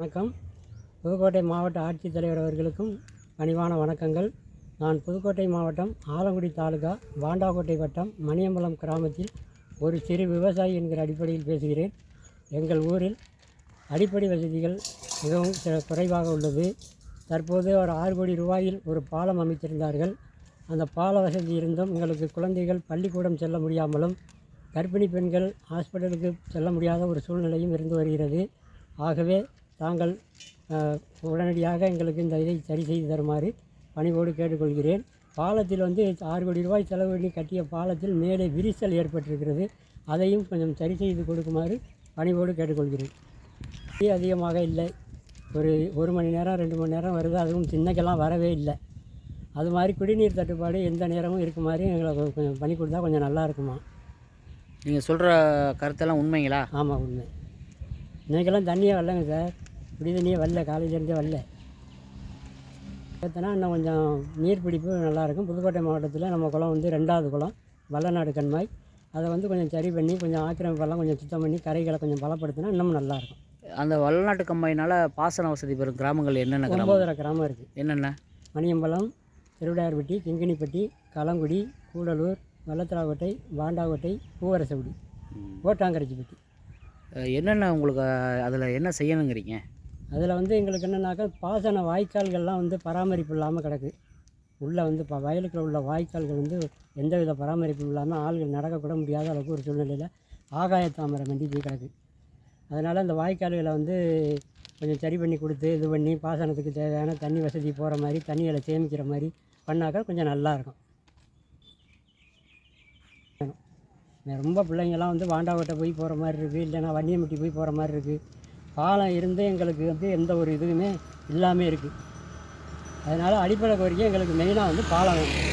வணக்கம். புதுக்கோட்டை மாவட்ட ஆட்சித்தலைவர் அவர்களுக்கும் பணிவான வணக்கங்கள். நான் புதுக்கோட்டை மாவட்டம் ஆலங்குடி தாலுகா வாண்டாக்கோட்டை வட்டம் மணியம்பலம் கிராமத்தில் ஒரு சிறு விவசாயி என்கிற அடிப்படையில் பேசுகிறேன். எங்கள் ஊரில் அடிப்படை வசதிகள் மிகவும் குறைவாக உள்ளது. தற்போது ஒரு ஆறு கோடி ரூபாயில் ஒரு பாலம் அமைத்திருந்தார்கள். அந்த பால வசதி இருந்தும் எங்களுக்கு குழந்தைகள் பள்ளிக்கூடம் செல்ல முடியாமலும் கர்ப்பிணி பெண்கள் ஹாஸ்பிட்டலுக்கு செல்ல முடியாத ஒரு சூழ்நிலையும் இருந்து வருகிறது. ஆகவே தாங்கள் உடனடியாக எங்களுக்கு இந்த இதை சரி செய்து தருமாறு பணிவோடு கேட்டுக்கொள்கிறேன். பாலத்தில் வந்து ஆறு கோடி ரூபாய் செலவு பண்ணி கட்டிய பாலத்தில் மேலே விரிசல் ஏற்பட்டிருக்கிறது. அதையும் கொஞ்சம் சரி செய்து கொடுக்குமாறு பணிவோடு கேட்டுக்கொள்கிறேன். தண்ணி அதிகமாக இல்லை. ஒரு ஒரு மணி நேரம் ரெண்டு மணி நேரம் வருது. அதுவும் சின்னக்கெல்லாம் வரவே இல்லை. அது மாதிரி குடிநீர் தட்டுப்பாடு எந்த நேரமும் இருக்குமாறு எங்களுக்கு கொஞ்சம் பண்ணி கொடுத்தா கொஞ்சம் நல்லா இருக்குமா? நீங்கள் சொல்கிற கருத்தெல்லாம் உண்மைங்களா? ஆமாம் உண்மை. இன்னைக்கெல்லாம் தண்ணியே வரலங்க சார். குடி தண்ணியே வரல காலேஜ்லேருந்தே வரல. பார்த்தோன்னா இன்னும் கொஞ்சம் நீர்பிடிப்பு நல்லாயிருக்கும். புதுக்கோட்டை மாவட்டத்தில் நம்ம குளம் வந்து ரெண்டாவது குளம் வல்லநாடு கண்மாய். அதை வந்து கொஞ்சம் சரி பண்ணி கொஞ்சம் ஆக்கிரமிப்பெல்லாம் கொஞ்சம் சுத்தம் பண்ணி கரைகளை கொஞ்சம் பலப்படுத்தினா இன்னும் நல்லாயிருக்கும். அந்த வளநாட்டு கம்பையினால் பாசன வசதி பெறும் கிராமங்கள் என்னென்ன ஒம்போதரை கிராமம் இருக்குது என்னென்ன? மணியம்பலம் திருவிடையார்பட்டி கிங்கினிப்பட்டி களங்குடி கூடலூர் வெள்ளத்தலாக்கோட்டை வாண்டாக்கோட்டை பூவரசகுடி ஓட்டாங்கரைச்சிப்பட்டி. என்னென்ன உங்களுக்கு அதில் என்ன செய்யணுங்கிறீங்க? அதில் வந்து எங்களுக்கு என்னென்னாக்கா பாசன வாய்க்கால்கள்லாம் வந்து பராமரிப்பு இல்லாமல் கிடக்கு. உள்ளே வந்து இப்போ வயலுக்குள்ள உள்ள வாய்க்கால்கள் வந்து எந்த வித பராமரிப்பும் இல்லாமல் ஆள்கள் நடக்கக்கூட முடியாத அளவுக்கு ஒரு சூழ்நிலையில் ஆகாய தாமரை மண்டி போய் கிடக்கு. அதனால் அந்த வாய்க்கால்களை வந்து கொஞ்சம் சரி பண்ணி கொடுத்து இது பண்ணி பாசனத்துக்கு தேவையான தண்ணி வசதி போகிற மாதிரி தண்ணிகளை சேமிக்கிற மாதிரி பண்ணாக்கா கொஞ்சம் நல்லாயிருக்கும் ரொம்ப பிள்ளைங்கள்லாம் வந்து வாண்டாவட்டை போய் போகிற மாதிரி இருக்குது இல்லைன்னா வன்னியம்பட்டி போய் போகிற மாதிரி இருக்குது பாலம் இருந்து எங்களுக்கு வந்து எந்த ஒரு இதுவுமே இல்லாமல் இருக்குது அதனால் அடிப்படை கோரிக்கை எங்களுக்கு மெயினாக வந்து பாலம் வேணும்.